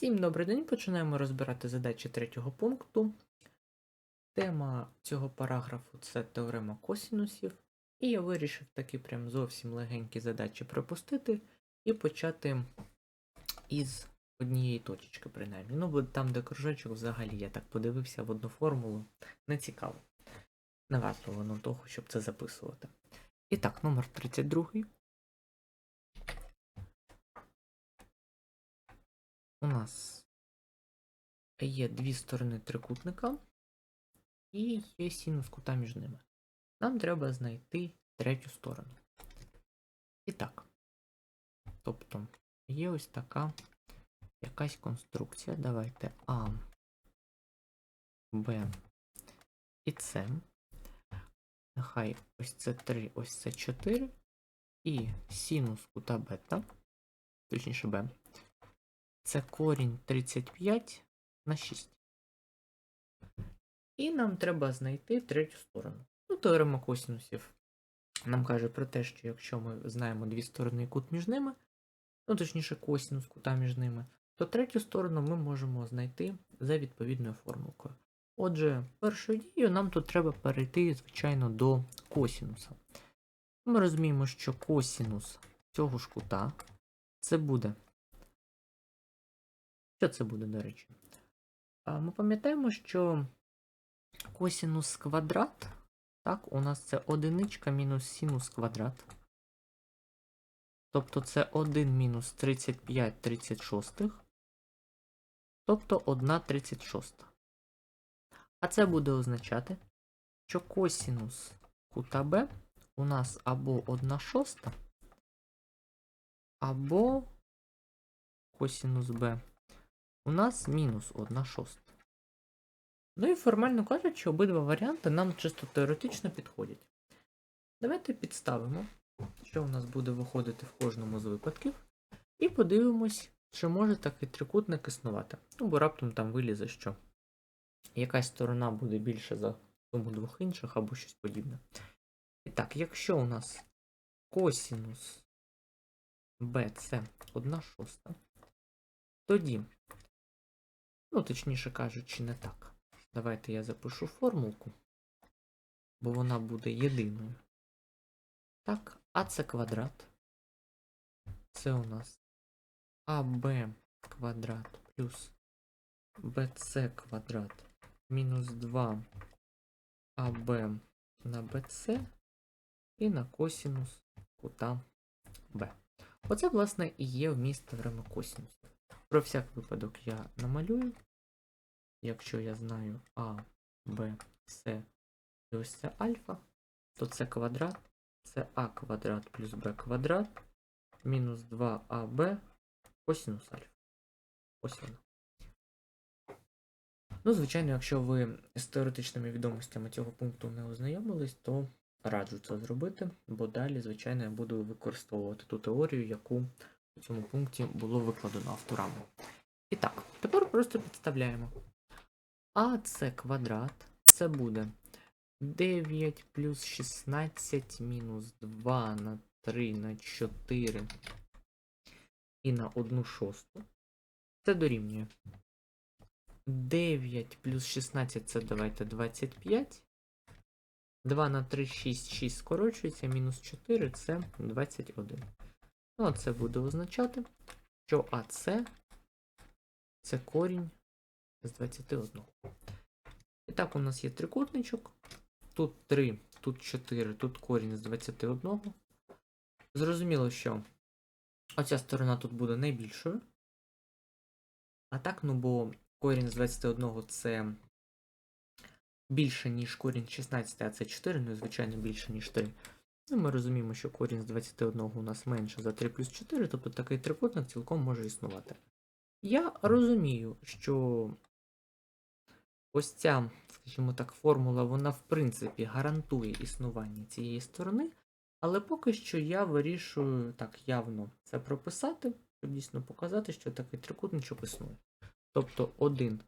Всім добрий день. Починаємо розбирати задачі третього пункту. Тема цього параграфу це теорема косінусів. І я вирішив такі прям зовсім легенькі задачі пропустити і почати із однієї точечки, принаймні. Ну, бо там, де кружочок, взагалі, я так подивився в одну формулу. Не цікаво. Не варто воно того, щоб це записувати. І так, номер 32. У нас є дві сторони трикутника і є синус кута між ними. Нам треба знайти третю сторону. І так. Тобто є ось така якась конструкція. Давайте А, Б і С. Нехай ось це 3, ось це 4. І синус кута бета, точніше Б, це корінь 35 на 6. І нам треба знайти третю сторону. Ну, теорема косінусів нам каже про те, що якщо ми знаємо дві сторони і кут між ними, ну точніше косінус кута між ними, то третю сторону ми можемо знайти за відповідною формулкою. Отже, першою дією нам тут треба перейти, звичайно, до косінуса. Ми розуміємо, що косінус цього ж кута це буде. Що це буде, до речі? Ми пам'ятаємо, що косінус квадрат, так, у нас це одиничка мінус синус квадрат. Тобто це 1 мінус 35 36. Тобто 1 36. А це буде означати, що косінус кута Б у нас або 1 шоста, або косінус Б у нас мінус 1 шоста. Ну і формально кажучи, обидва варіанти нам чисто теоретично підходять. Давайте підставимо, що у нас буде виходити в кожному з випадків, і подивимось, чи може такий трикутник існувати. Ну, бо раптом там вилізе, що якась сторона буде більше за суму двох інших або щось подібне. І так, якщо у нас косінус b це 1 шоста, тоді, ну, точніше кажучи, не так. Давайте я запишу формулку, бо вона буде єдиною. Так, а це квадрат. Це у нас АБ квадрат плюс БЦ квадрат мінус 2 АБ на БЦ і на косінус кута Б. Оце, власне, і є вміст теореми косінусів. Про всяк випадок я намалюю. Якщо я знаю А, Б, С і ось це альфа, то це квадрат, це А квадрат плюс Б квадрат мінус 2АБ косінус альфа. Ось воно. Ну, звичайно, якщо ви з теоретичними відомостями цього пункту не ознайомились, то раджу це зробити, бо далі, звичайно, я буду використовувати ту теорію, яку у цьому пункті було викладено авторами. І так, тепер просто підставляємо. А це квадрат, це буде 9 плюс 16 мінус 2 на 3 на 4 і на 1 шосту. Це дорівнює. 9 плюс 16 це давайте 25. 2 на 3, 6, 6 скорочується, мінус 4 це 21. Ну, а це буде означати, що АС це корінь з 21. І так, у нас є трикутничок. Тут 3, тут 4, тут корінь з 21. Зрозуміло, що оця сторона тут буде найбільшою. А так, ну бо корінь з 21 це більше, ніж корінь 16, а це 4, ну звичайно більше, ніж 3. Ну, ми розуміємо, що корінь з 21 у нас менше за 3 плюс 4, тобто такий трикутник цілком може існувати. Я розумію, що ось ця, скажімо так, формула, вона в принципі гарантує існування цієї сторони, але поки що я вирішую так явно це прописати, щоб дійсно показати, що такий трикутничок існує. Тобто один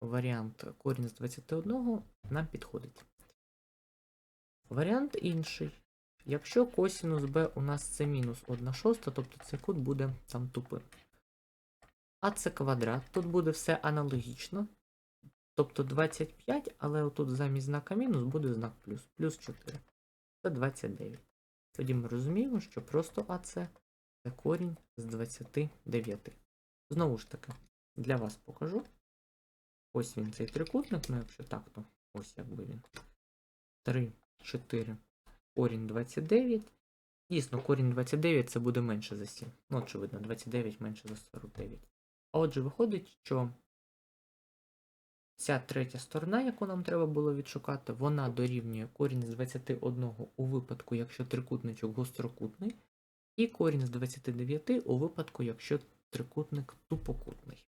варіант корінь з 21 нам підходить. Варіант інший. Якщо косінус b у нас це мінус 1 шоста, тобто цей кут буде там тупим. АЦ квадрат. Тут буде все аналогічно. Тобто 25, але отут замість знака мінус буде знак плюс. Плюс 4. Це 29. Тоді ми розуміємо, що просто АЦ це корінь з 29. Знову ж таки, для вас покажу. Ось він цей трикутник, ну якщо так, то ось якби він. 3, 4, корінь 29. Дійсно, корінь 29 це буде менше за 7. Ну, очевидно, 29 менше за 49. А отже, виходить, що ця третя сторона, яку нам треба було відшукати, вона дорівнює корінь з 21 у випадку, якщо трикутничок гострокутний, і корінь з 29 у випадку, якщо трикутник тупокутний.